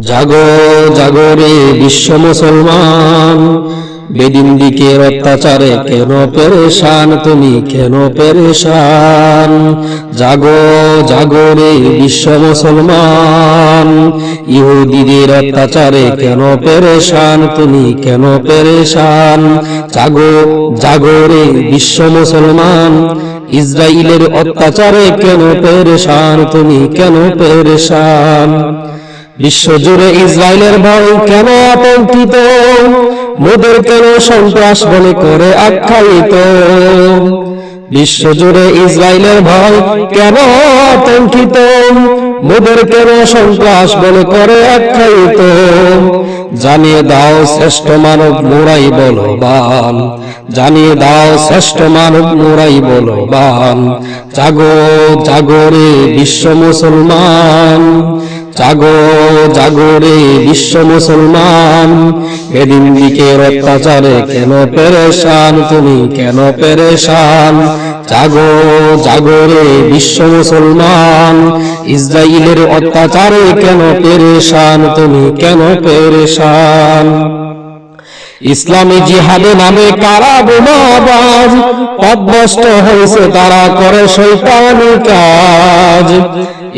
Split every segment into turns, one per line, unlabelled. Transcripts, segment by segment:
জাগো জাগো রে বিশ্ব মুসলমান। বেদিন দিকের অত্যাচারে কেন পেরেশান? তুমি কেন পেরেশান? জাগো জাগো রে বিশ্ব মুসলমান। ইহুদিদের অত্যাচারে কেন পেরেশান? তুমি কেন পেরেশান? জাগো জাগো রে বিশ্ব মুসলমান। ইসরায়েলের অত্যাচারে কেন পেরেশান? তুমি কেন পেরেশান? বিশ্বজুড়ে ইসরায়েলের ভয় কেন আতঙ্কিত? মোদের কেন সন্ত্রাস বলে করে আখ্যায়িত? বিশ্বজুড়ে ইসরায়েলের ভয় কেন আতঙ্কিত? মোদের কেন সন্ত্রাস বলে করে আখ্যায়িত? জানিয়ে দাও শ্রেষ্ঠ মানব মোরাই বলবান। জানিয়ে দাও শ্রেষ্ঠ মানব মোরাই বলবান। জাগো জাগো রে বিশ্ব মুসলমান। জাগো জাগো রে বিশ্ব মুসলমান। এদিন দিকের অত্যাচারে কেন পেরেশান? তুমি কেন পেরেশান? জাগো জাগো রে বিশ্ব মুসলমান। ইসরায়েলের অত্যাচারে কেন পেরেশান? তুমি কেন পেরেশান? ইসলামী জিহাদে নামে কারা বোমাবাজ পদভস্ত হয়েছে তারা করে শৈতানি কাজ।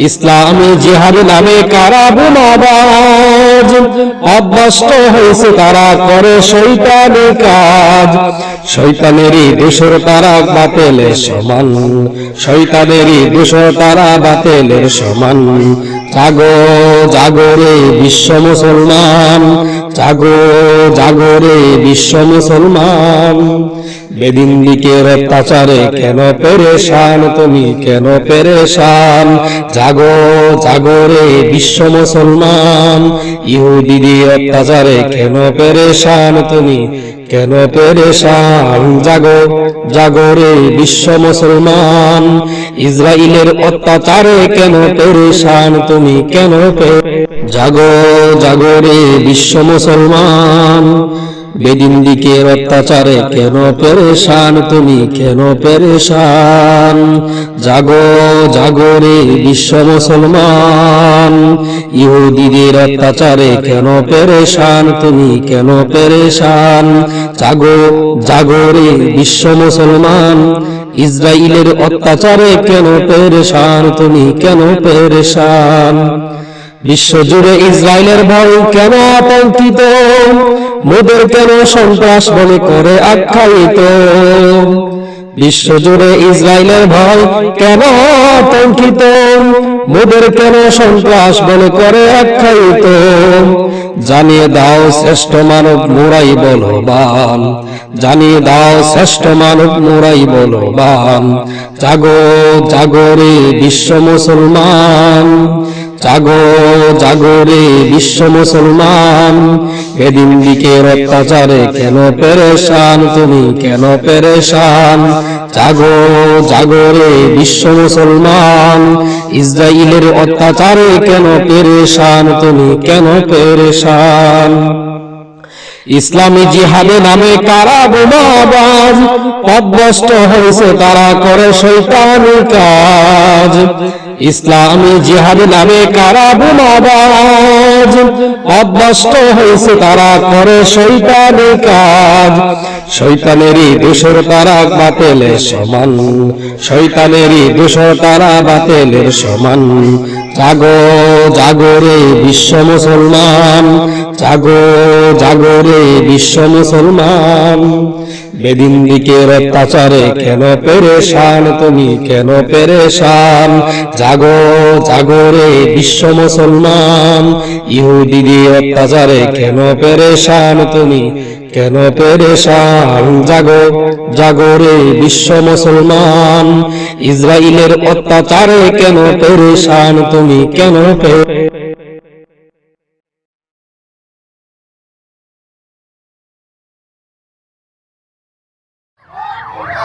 ইসলামী জিহাদ নামে কারা বোমাবাজ পদভস্ত হয়েছে তারা করে শৈতানি কাজ। শৈতানেরই দোষর তারা বাতেলের সমান। শৈতানেরই দোষর তারা বাতেলের সমান। জাগো জাগো রে বিশ্ব মুসলমান। জাগো জাগো রে বিশ্ব মুসলমান। বেদিন দিকের অত্যাচারে কেন পেরেশান? তুমি কেন পেরেশান? জাগো জাগো রে বিশ্ব মুসলমান। ইহুদিদের অত্যাচারে কেন পেরেশান? তুমি কেন পেরেশান? জাগো জাগো রে বিশ্ব মুসলমান। ইসরায়েলের অত্যাচারে কেন পেরেশান? তুমি কেন জাগো জাগো রে বিশ্ব মুসলমান। বেদিন দিকের অত্যাচারে কেন পেরেশান তুমি? কেন পেরেশান? জাগো জাগো রে বিশ্ব মুসলমান। ইহুদিদের অত্যাচারে কেন পেরেশান তুমি? কেন পেরেশান? জাগো জাগো রে বিশ্ব মুসলমান। ইসরায়েলের অত্যাচারে কেন পেরেশান তুমি? কেন পেরেশান? বিশ্বজুড়ে ইসরায়েলের ভয় কেন আতঙ্কিত? মোদের কেন সন্ত্রাস বলে করে আখ্যায়িত? বিশ্বজুড়ে ইসরায়েলের ভয় কেন আতঙ্কিত? মোদের কেন সন্ত্রাস বলে করে আখ্যায়িত? জানিয়ে দাও শ্রেষ্ঠ মানব মোরাই বলবান। জানিয়ে দাও শ্রেষ্ঠ মানব মোরাই বলবান। জাগো জাগো রে বিশ্ব মুসলমান। জাগো জাগো রে বিশ্ব মুসলমান। এদিন দিকের অত্যাচারে কেন পেরেশান, তুমি কেন পেরেশান? জাগো জাগরে বিশ্ব মুসলমান। ইসরায়েলের অত্যাচারে কেন পেরেশান, তুমি কেন পেরেশান? ইসলামী জিহাদে নামে কারা বোমাবাজ পদভস্ত হয়েছে তারা করে শৈতানি কাজ। ইসলামী জিহাদ নামে কারা বোমাবাজ পদভস্ত হয়েছে তারা করে শৈতানি কাজ। শৈতানেরই দোষর তারা বাতেলের সমান। শৈতানেরই দোষর তারা বাতেলের সমান। জাগো জাগো রে বিশ্ব মুসলমান। জাগো জাগো রে বিশ্ব মুসলমান। বেদিন দিকের অত্যাচারে কেন পেরেশান, তুমি কেন পেরেশান? জাগো জাগো রে বিশ্ব মুসলমান। ইহুদিদের অত্যাচারে কেন পেরেশান, তুমি কেন পেরেশান? জাগো জাগো রে বিশ্ব মুসলমান। ইসরায়েলের অত্যাচারে কেন পেরেশান, তুমি কেন পে
Oh,